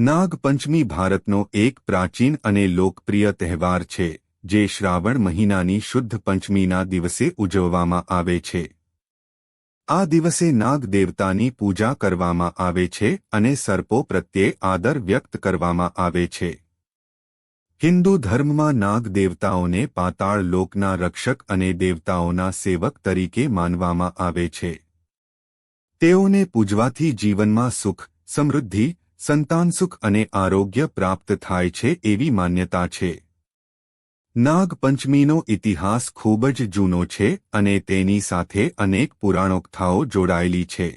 નાગપંચમી ભારતનો એક પ્રાચીન અને લોકપ્રિય તહેવાર છે, જે શ્રાવણ મહિનાની શુદ્ધ પંચમીના દિવસે ઉજવવામાં આવે છે. આ દિવસે નાગ દેવતાની પૂજા કરવામાં આવે છે અને સર્પો પ્રત્યે આદર વ્યક્ત કરવામાં આવે છે. હિન્દુ ધર્મમાં નાગ દેવતાઓને પાતાળ લોકના રક્ષક અને દેવતાઓના સેવક તરીકે માનવામાં આવે છે. તેઓને પૂજવાથી જીવનમાં સુખ, સમૃદ્ધિ સંતાન સુખ અને આરોગ્ય પ્રાપ્ત થાય છે એવી માન્યતા છે. નાગપંચમીનો ઇતિહાસ ખૂબ જ જૂનો છે અને તેની સાથે અનેક પુરાણોક્થાઓ જોડાયેલી છે.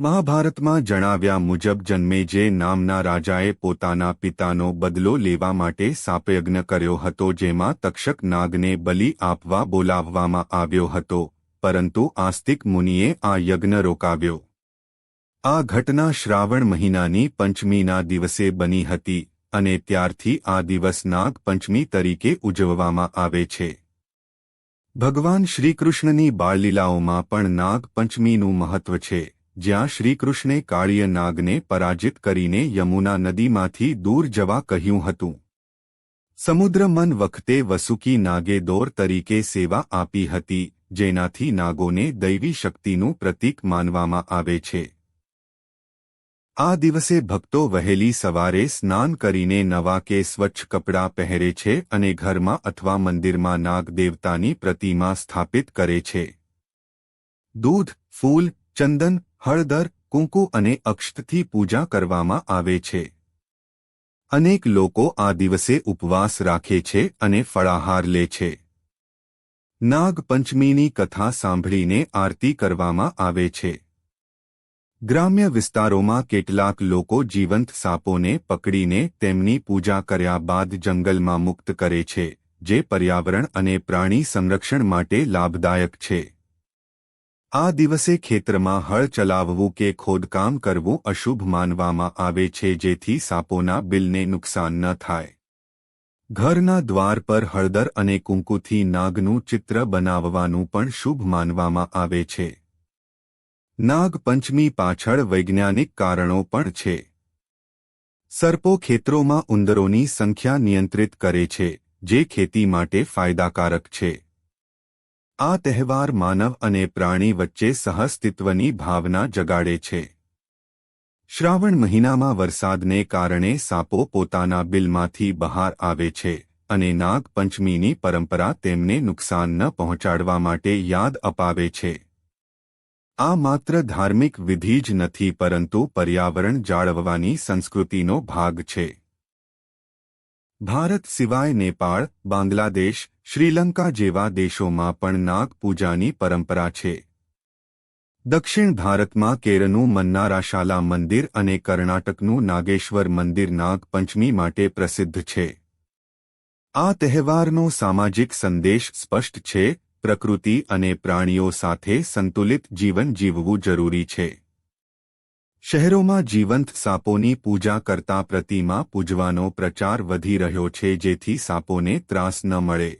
મહાભારતમાં જણાવ્યા મુજબ જન્મેજય નામના રાજાએ પોતાના પિતાનો બદલો લેવા માટે સાપયજ્ઞ કર્યો હતો જેમાં તક્ષક નાગને બલિ આપવા બોલાવવામાં આવ્યો હતો, પરંતુ આસ્તિક મુનિએ આ યજ્ઞ રોકાવ્યો. આ ઘટના શ્રાવણ મહિનાની પંચમીના દિવસે બની હતી અને ત્યારથી આ દિવસ નાગપંચમી તરીકે ઉજવવામાં આવે છે. ભગવાન શ્રીકૃષ્ણની બાળલીલાઓમાં પણ નાગપંચમીનું મહત્વ છે, જ્યાં શ્રીકૃષ્ણે કાળીય નાગને પરાજિત કરીને યમુના નદીમાંથી દૂર જવા કહ્યું હતું. સમુદ્ર મન વખતે વસુકી નાગે દોર તરીકે સેવા આપી હતી, જેનાથી નાગોને દૈવી શક્તિનું પ્રતીક માનવામાં આવે છે. આ દિવસે ભક્તો વહેલી સવારે સ્નાન કરીને નવા કે સ્વચ્છ કપડાં પહેરે છે અને ઘરમાં અથવા મંદિરમાં નાગદેવતાની પ્રતિમા સ્થાપિત કરે છે. દૂધ, ફૂલ, ચંદન, હળદર, કુંકુ અને અક્ષતથી પૂજા કરવામાં આવે છે. અનેક લોકો આ દિવસે ઉપવાસ રાખે છે અને ફળાહાર લે છે. નાગપંચમીની કથા સાંભળીને આરતી કરવામાં આવે છે. ગ્રામ્ય વિસ્તારોમાં કેટલાક લોકો જીવંત સાપોને પકડીને તેમની પૂજા કર્યા બાદ જંગલમાં મુક્ત કરે છે, જે પર્યાવરણ અને પ્રાણી સંરક્ષણ માટે લાભદાયક છે. આ દિવસે ખેતરમાં હળ ચલાવવું કે ખોદકામ કરવું અશુભ માનવામાં આવે છે જેથી સાપોના બિલને નુકસાન ન થાય. ઘરના દ્વાર પર હળદર અને કુંકુથી નાગનું ચિત્ર બનાવવાનું પણ શુભ માનવામાં આવે છે. નાગપંચમી પાછળ વૈજ્ઞાનિક કારણો પણ છે. સર્પો ખેતરોમાં ઉંદરોની સંખ્યા નિયંત્રિત કરે છે, જે ખેતી માટે ફાયદાકારક છે. આ તહેવાર માનવ અને પ્રાણી વચ્ચે સહઅસ્તિત્વની ભાવના જગાડે છે. શ્રાવણ મહિનામાં વરસાદને કારણે સાપો પોતાના બિલમાંથી બહાર આવે છે, અને નાગપંચમીની પરંપરા તેમને નુકસાન ન પહોંચાડવા માટે યાદ અપાવે છે. આ માત્ર ધાર્મિક વિધિ જ નથી, પરંતુ પર્યાવરણ જાળવવાની સંસ્કૃતિનો ભાગ છે. ભારત સિવાય નેપાળ, બાંગ્લાદેશ, શ્રીલંકા જેવા દેશોમાં પણ નાગપૂજાની પરંપરા છે. દક્ષિણ ભારતમાં કેરળનું મન્નારાશાલા મંદિર અને કર્ણાટકનું નાગેશ્વર મંદિર નાગપંચમી માટે પ્રસિદ્ધ છે. આ તહેવારનો સામાજિક સંદેશ સ્પષ્ટ છે પ્રકૃતિ અને પ્રાણીઓ સાથે સંતુલિત જીવન જીવવું જરૂરી છે. શહેરોમાં જીવંત સાપોની પૂજા કરતા પ્રતિમા પૂજવાનો પ્રચાર વધી રહ્યો છે જેથી સાપોને ત્રાસ ન મળે.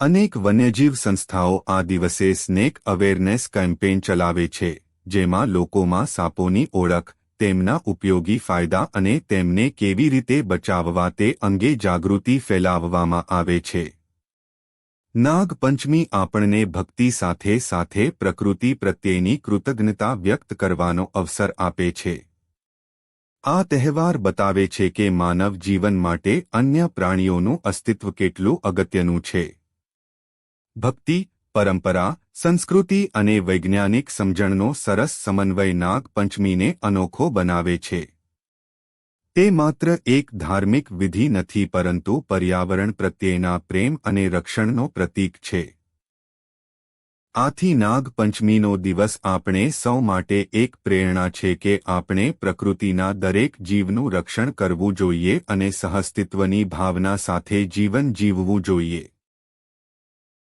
અનેક વન્યજીવ સંસ્થાઓ આ દિવસે સ્નેક અવેરનેસ કેમ્પેન ચલાવે છે, જેમાં લોકોમાં સાપોની ઓળખ, તેમના ઉપયોગી ફાયદા અને તેમને કેવી રીતે બચાવવા તે અંગે જાગૃતિ ફેલાવવામાં આવે છે. નાગપંચમી આપણને ભક્તિ સાથે સાથે પ્રકૃતિ પ્રત્યેની કૃતજ્ઞતા વ્યક્ત કરવાનો અવસર આપે છે. આ તહેવાર બતાવે છે કે માનવ જીવન માટે અન્ય પ્રાણીઓનું અસ્તિત્વ કેટલું અગત્યનું છે. ભક્તિ, પરંપરા, સંસ્કૃતિ અને વૈજ્ઞાનિક સમજણનો સરસ સમન્વય નાગપંચમીને અનોખો બનાવે છે. તે માત્ર એક ધાર્મિક વિધિ નથી પરંતુ પર્યાવરણ પ્રત્યેના પ્રેમ અને રક્ષણનો પ્રતીક છે. આથી નાગ પંચમીનો દિવસ આપણે સૌ માટે એક પ્રેરણા છે કે આપણે પ્રકૃતિના દરેક જીવનું રક્ષણ કરવું જોઈએ અને સહઅસ્તિત્વની ભાવના સાથે જીવન જીવવું જોઈએ.